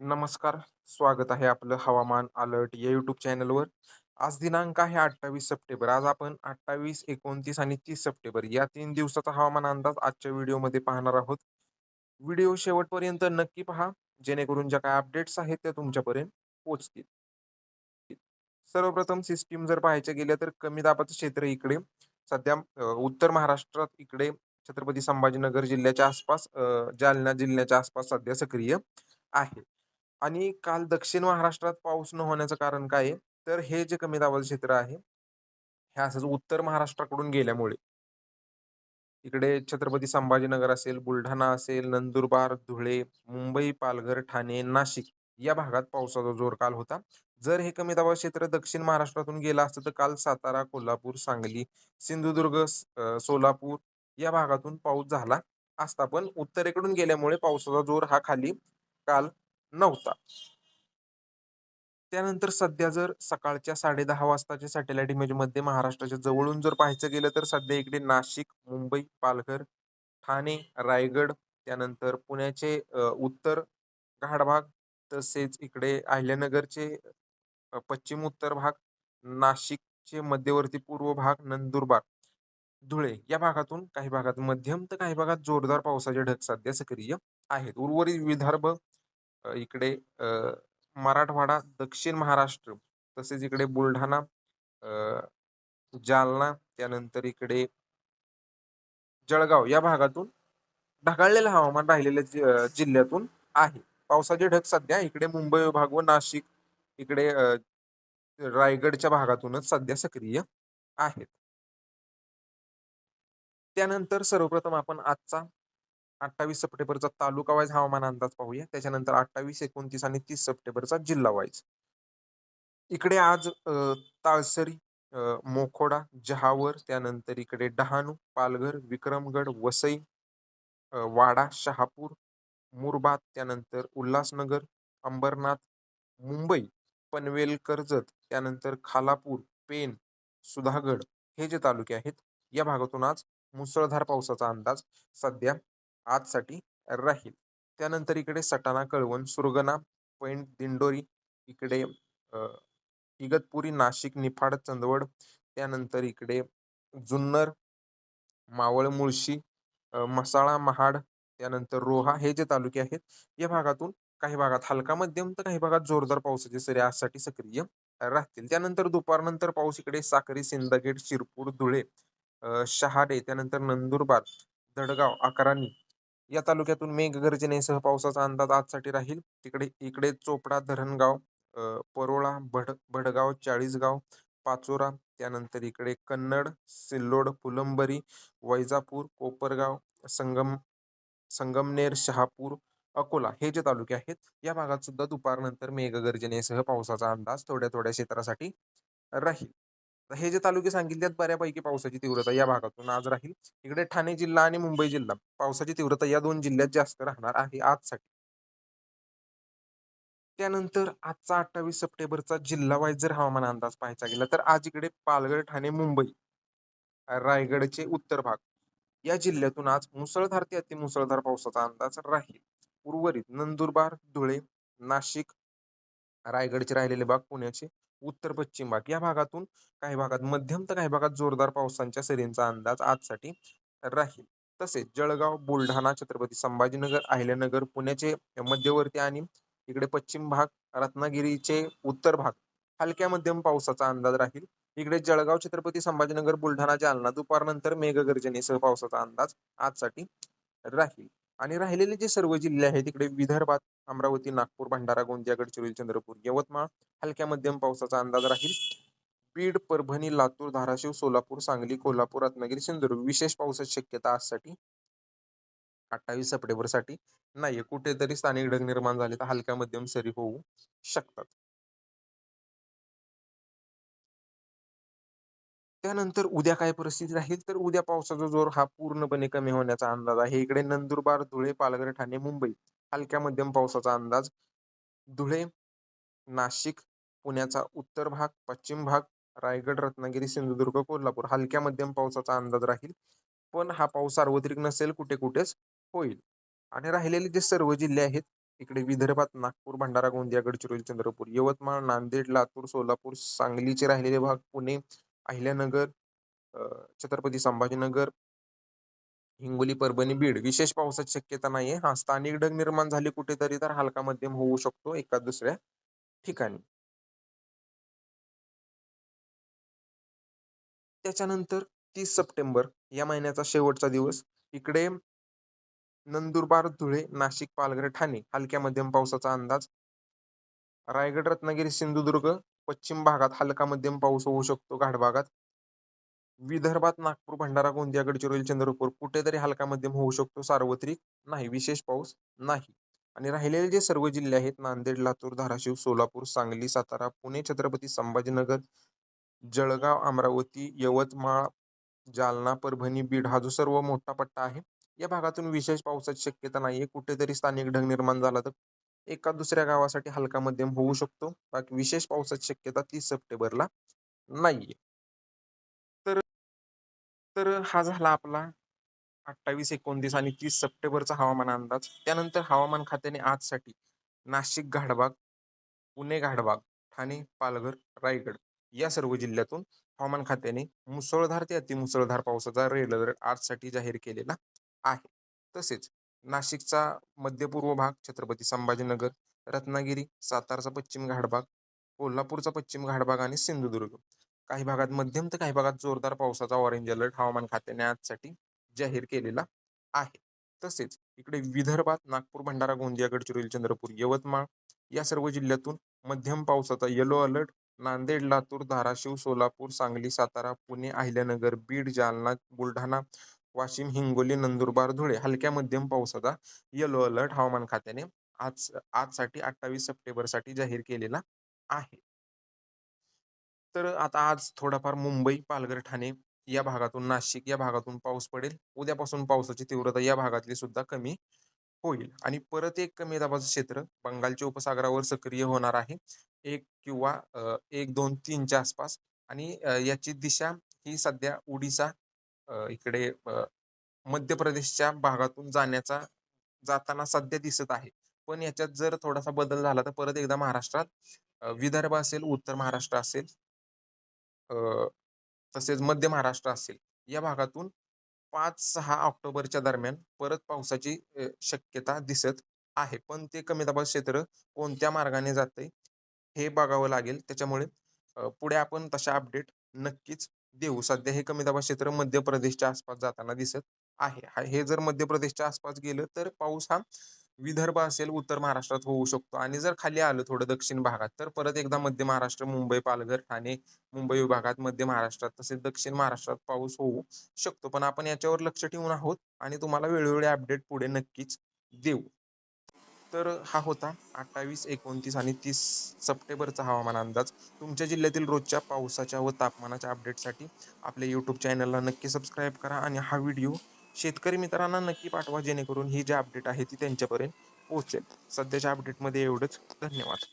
नमस्कार. स्वागत आहे आपलं हवामान अलर्ट या यूट्यूब चॅनलवर. आज दिनांक आहे 28 सप्टेंबर. आज आपण 28, 29 आणि तीस सप्टेंबर या तीन दिवसाचा हवामान अंदाज आजच्या व्हिडिओमध्ये पाहणार आहोत. व्हिडिओ शेवटपर्यंत नक्की पहा, जेणेकरून ज्या काय अपडेट्स आहेत त्या तुमच्यापर्यंत पोहोचतील. सर्वप्रथम सिस्टीम जर पाहायच्या गेल्या तर कमी दाबाचं क्षेत्र इकडे सध्या उत्तर महाराष्ट्रात इकडे छत्रपती संभाजीनगर जिल्ह्याच्या आसपास जालना जिल्ह्याच्या आसपास सध्या सक्रिय आहे. आणि काल दक्षिण महाराष्ट्रात पाऊस न होण्याचं कारण काय आहे? तर हे जे कमी दाबाचं क्षेत्र आहे, हे असंच उत्तर महाराष्ट्राकडून गेल्यामुळे. इकडे छत्रपती संभाजीनगर असेल, बुलढाणा असेल, नंदुरबार, धुळे, मुंबई, पालघर, ठाणे, नाशिक या भागात पावसाचा जोर काल होता. जर हे कमी दाबाचं क्षेत्र दक्षिण महाराष्ट्रातून गेलं असतं तर काल सातारा, कोल्हापूर, सांगली, सिंधुदुर्ग, सोलापूर या भागातून पाऊस झाला असता. पण उत्तरेकडून गेल्यामुळे पावसाचा जोर हा खाली काल नव्हता. त्यानंतर सध्या जर सकाळच्या साडेदहा वाजताच्या सॅटेलाईट इमेजमध्ये महाराष्ट्राच्या जवळून जर पाहायचं गेलं तर सध्या इकडे नाशिक, मुंबई, पालघर, ठाणे, रायगड, त्यानंतर पुण्याचे उत्तर घाट भाग, तसेच इकडे अहिल्यानगरचे पश्चिम उत्तर भाग, नाशिकचे मध्यवर्ती पूर्व भाग, नंदुरबार, धुळे या भागातून काही भागात मध्यम तर काही भागात जोरदार पावसाचे ढग सध्या सक्रिय आहेत. उर्वरित विदर्भ इकडे मराठवाडा, दक्षिण महाराष्ट्र तसेच इकडे बुलढाणा, जालना, त्यानंतर इकडे जळगाव या भागातून ढगाळलेलं हवामान राहिलेल्या जिल्ह्यातून आहे. पावसाचे ढग सध्या इकडे मुंबई विभाग व नाशिक इकडे रायगडच्या भागातूनच सध्या सक्रिय आहेत. त्यानंतर सर्वप्रथम आपण आजचा 28 सप्टेंबरचा तालुका वाईज हवामान अंदाज पाहूया. त्याच्यानंतर 28, 29 आणि तीस सप्टेंबरचा जिल्हा वाईज. इकडे आज ताळसरी, मोखोडा, जहावर, त्यानंतर इकडे डहाणू, पालघर, विक्रमगड, वसई, वाडा, शहापूर, मुरबाद त्यानंतर उल्हासनगर, अंबरनाथ, मुंबई, पनवेल, कर्जत, त्यानंतर खालापूर, पेन सुधागड हे जे तालुके आहेत, या भागातून आज मुसळधार पावसाचा अंदाज सध्या आजसाठी राहील. त्यानंतर इकडे सटाणा, कळवण, सुरगणा पॉइंट दिंडोरी, इकडे इगतपुरी, नाशिक, निफाड, चंदवड, त्यानंतर इकडे जुन्नर, मावळ, मुळशी, मसाळा महाड, त्यानंतर रोहा हे जे तालुके आहेत, या भागातून काही भागात हलका मध्यम तर काही भागात जोरदार पावसाचे सरी आजसाठी सक्रिय राहतील. त्यानंतर दुपारनंतर पाऊस इकडे साक्री, सिंदखेड, शिरपूर, धुळे, शहाडे, त्यानंतर नंदुरबार, दडगाव अकरानी या तालुक्यातून मेघगर्जनेसह पावसाचा अंदाज आजसाठी राहील. तिकडे इकडे चोपडा, धरणगाव, परोळा, भड भडगाव, चाळीसगाव, पाचोरा, त्यानंतर इकडे कन्नड, सिल्लोड, फुलंबरी वैजापूर, कोपरगाव, संगम संगमनेर, शहापूर, अकोला हे जे तालुके आहेत, या भागात सुद्धा दुपारनंतर मेघगर्जनेसह पावसाचा अंदाज थोड्या-थोड्या क्षेत्रासाठी राहील. हे जे तालुके सांगितले आहेत बऱ्यापैकी पावसाची तीव्रता या भागातून आज राहील. इकडे ठाणे जिल्हा आणि मुंबई जिल्हा पावसाची तीव्रता या दोन जिल्ह्यात जास्त राहणार आहे आजसाठी. त्यानंतर आजचा 28 सप्टेंबरचा जिल्हा वाईज जर हवामान अंदाज पाहायचा गेला तर आज इकडे पालघर, ठाणे, मुंबई, रायगडचे उत्तर भाग या जिल्ह्यातून आज मुसळधार ते अतिमुसळधार पावसाचा अंदाज राहील. उर्वरित नंदुरबार, धुळे, नाशिक, रायगडचे राहिलेले भाग, पुण्याचे उत्तर पश्चिम भाग या भागातून काही भागात मध्यम तर काही भागात जोरदार पावसांच्या सरींचा अंदाज आजसाठी राहील. तसेच जळगाव, बुलढाणा, छत्रपती संभाजीनगर, अहिल्यानगर, पुण्याचे मध्यवर्ती आणि इकडे पश्चिम भाग, रत्नागिरीचे उत्तर भाग हलक्या मध्यम पावसाचा अंदाज राहील. इकडे जळगाव, छत्रपती संभाजीनगर, बुलढाणा, जालना दुपारनंतर मेघगर्जनेसह पावसाचा अंदाज आजसाठी राहील. आणि राहिलेले जे सर्व जिल्हे आहेत तिकडे विदर्भात अमरावती, नागपूर, भंडारा, गोंदिया, गडचिरोली, चंद्रपूर, यवतमाळ हलक्या मध्यम पावसाचा अंदाज राहील. बीड, परभणी, लातूर, धाराशिव, सोलापूर, सांगली, कोल्हापूर, रत्नागिरी, सिंधुदुर्ग विशेष पावसाची शक्यता आजसाठी 28 सप्टेंबरसाठी नाहीये. कुठेतरी स्थानिक ढग निर्माण झाले तर हलक्या मध्यम सरी होऊ शकतात. त्यानंतर उद्या काय परिस्थिती राहील तर उद्या पावसाचा जोर हा पूर्णपणे कमी होण्याचा अंदाज आहे. इकडे नंदुरबार, धुळे, पालघर, ठाणे, मुंबई हलक्या मध्यम पावसाचा अंदाज. धुळे, नाशिक, पुण्याचा उत्तर भाग, पश्चिम भाग, रायगड, रत्नागिरी, सिंधुदुर्ग, कोल्हापूर हलक्या मध्यम पावसाचा अंदाज राहील. पण हा पाऊस सार्वत्रिक नसेल, कुठे-कुठेच होईल. आणि राहिलेले जे सर्व जिल्हे आहेत इकडे विदर्भात नागपूर भंडारा गोंदिया गडचिरोली चंद्रपूर यवतमाळ नांदेड लातूर सोलापूर सांगलीचे राहिलेले भाग पुणे अहिल्यानगर अं, छत्रपती संभाजीनगर हिंगोली परभणी बीड विशेष पावसाची शक्यता नाहीये. हा स्थानिक ढग निर्माण झाले कुठेतरी तर हलका मध्यम होऊ शकतो एका दुसऱ्या ठिकाणी. त्याच्यानंतर तीस सप्टेंबर या महिन्याचा शेवटचा दिवस. इकडे नंदुरबार धुळे नाशिक पालघर ठाणे हलक्या मध्यम पावसाचा अंदाज. रायगड रत्नागिरी सिंधुदुर्ग पश्चिम भागात हलका मध्यम पाऊस होऊ शकतो घाट भागात. विदर्भात नागपूर भंडारा गोंदिया गडचिरोली चंद्रपूर कुठेतरी हलका मध्यम होऊ शकतो. सार्वत्रिक नाही विशेष पाऊस नाही. आणि राहिलेले जे सर्व जिल्हे आहेत नांदेड लातूर धाराशिव सोलापूर सांगली सातारा पुणे छत्रपती संभाजीनगर जळगाव अमरावती यवतमाळ जालना परभणी बीड हा जो सर्व मोठा पट्टा आहे या भागातून विशेष पावसाची शक्यता नाहीये. कुठेतरी स्थानिक ढग निर्माण झाला तर एका दुसऱ्या गावासाठी हलका मध्यम होऊ शकतो. बाकी विशेष पावसाची शक्यता तीस सप्टेंबरला नाहीये. तर तर हा झाला आपला अठ्ठावीस एकोणतीस आणि तीस सप्टेंबरचा हवामान अंदाज. त्यानंतर हवामान खात्याने आजसाठी नाशिक घाटबाग पुणे घाटबाग ठाणे पालघर रायगड या सर्व जिल्ह्यातून हवामान खात्याने मुसळधार ते अतिमुसळधार पावसाचा रेड अलर्ट आजसाठी जाहीर केलेला आहे. तसेच नाशिकचा मध्यपूर्व भाग छत्रपती संभाजीनगर रत्नागिरी सातारचा पश्चिम घाटभाग कोल्हापूरचा पश्चिम घाटभाग आणि सिंधुदुर्ग. काही भागात मध्यम तर काही भागात जोरदार पावसाचा ऑरेंज अलर्ट हवामान खात्याने आजसाठी जाहीर केलेला आहे. तसेच इकडे विदर्भात नागपूर भंडारा गोंदिया गडचिरोली चंद्रपूर यवतमाळ या सर्व जिल्ह्यातून मध्यम पावसाचा येलो अलर्ट नांदेड लातूर धाराशिव सोलापूर सांगली सातारा पुणे अहिल्यानगर बीड जालना बुलढाणा वाशिम हिंगोली नंदुरबार धुळे हलक्या मध्यम पावसाचा येलो अलर्ट हवामान खात्याने आज आजसाठी अठ्ठावीस सप्टेंबरसाठी जाहीर केलेला आहे. तर आता आज थोडाफार मुंबई पालघर ठाणे या भागातून नाशिक या भागातून पाऊस पडेल. उद्यापासून पावसाची तीव्रता या भागातली सुद्धा कमी होईल. आणि परत एक कमी दाबाचं क्षेत्र बंगालच्या उपसागरावर सक्रिय होणार आहे. एक किंवा एक दोन तीनच्या आसपास. आणि याची दिशा ही सध्या ओडिसा इकडे मध्य प्रदेशच्या भागातून जाण्याचा जाताना सध्या दिसत आहे. पण याच्यात जर थोडासा बदल झाला तर परत एकदा महाराष्ट्रात विदर्भ असेल उत्तर महाराष्ट्र असेल तसेच मध्य महाराष्ट्र असेल या भागातून पाच सहा ऑक्टोबरच्या दरम्यान परत पावसाची शक्यता दिसत आहे. पण ते कमी दाबाचं क्षेत्र कोणत्या मार्गाने जाते हे बघावं लागेल. त्याच्यामुळे पुढे आपण तशा अपडेट नक्कीच देऊ. सध्या हे कमी दाबाचे क्षेत्र मध्य प्रदेशच्या आसपास जाताना दिसत आहे. हे जर मध्य प्रदेशच्या आसपास गेलं तर पाऊस हा विदर्भ असेल उत्तर महाराष्ट्रात होऊ शकतो. आणि जर खाली आलं थोडं दक्षिण भागात तर परत एकदा मध्य महाराष्ट्र मुंबई पालघर ठाणे मुंबई विभागात मध्य महाराष्ट्रात तसेच दक्षिण महाराष्ट्रात पाऊस होऊ शकतो. पण आपण याच्यावर लक्ष ठेवून आहोत आणि तुम्हाला वेळोवेळी अपडेट पुढे नक्कीच देऊ. तर हा होता अठ्ठावीस एकोणतीस आणि तीस सप्टेंबरचा हवामान अंदाज. तुमच्या जिल्ह्यातील रोजच्या पावसाच्या व तापमानाच्या अपडेटसाठी आपल्या यूट्यूब चॅनलला नक्की सबस्क्राईब करा आणि हा व्हिडिओ शेतकरी मित्रांना नक्की पाठवा जेणेकरून ही जी अपडेट आहे ती त्यांच्यापर्यंत पोहोचेल. सध्याच्या अपडेटमध्ये एवढंच. धन्यवाद.